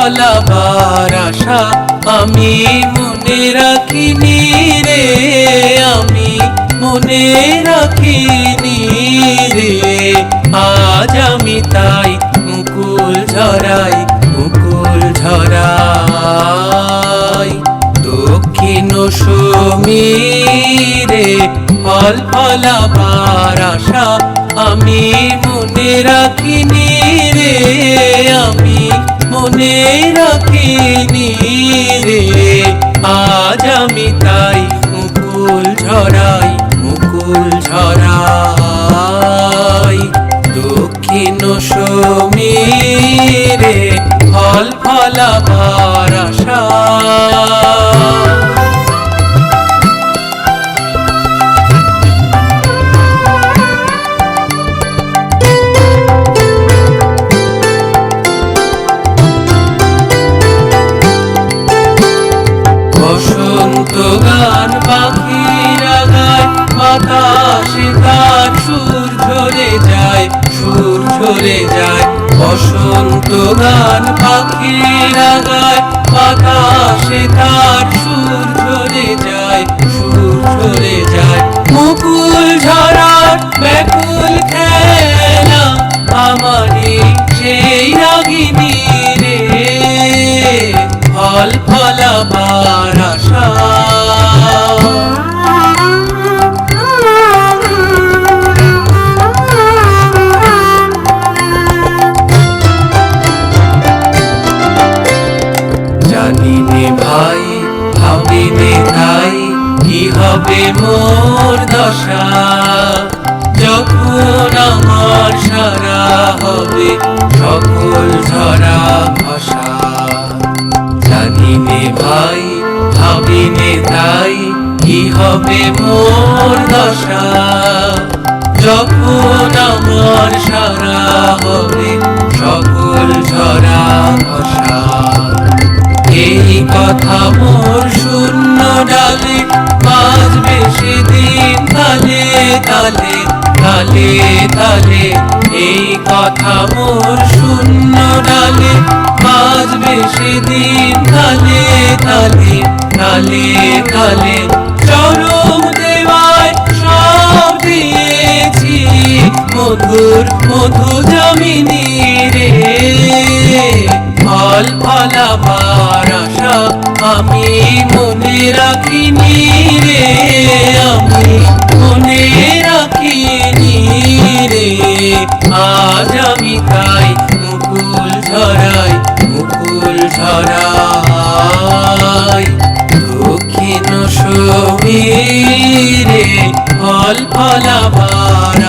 ফল ফলাবার আশা আমি মনে রাখিনি রে, আমি মনে রাখিনি রে। আজ আমি তাই মুকুল ঝরাই মুকুল ঝরাই। দক্ষিণ সমীরে ফল ফলাবার আশা আমি মনে রাখিনি রে। মনে রাখিনি রে। আজ আমি তাই মুকুল ঝরাই মুকুল ঝরাই। দক্ষিণ সমীরে ফল ফলাবার আশা ঝরে যায়। বসন্ত গান পাখিরা গায়, বাতাসে তার সুর ঝরে যায়, সুর ঝরে যায়। মুকুল ঝরার ব্যাকুল খেলা আমারই সেই রাগিনী রে। ফল ফলাবার হবে মোর দশা। যখন আমার সারা হবে, সকল ঝরা ভাষা। জানি নে ভাই, ভাবি নে তাই, কি হবে মোর দশা? যখন আমার সারা হবে, সকল ঝরা ভাষা। এই কথা মোর শূন্য ডালে তালে তালে তালে এই কথা মোর শূন্য ডালে। বাজবে সেদিন তালে তালে তালে তালে চরম দেওয়ায় সব দিয়েছি, মধুর মধু জমিনি রে। ফল ফলাবার আশা আমি মনে রাখিনি রে, আমি মনে রাখিনি রে আজ আমি তাই মুকুল ঝরাই মুকুল ঝরাই। দক্ষিণ সমীরে ফল ফলাবার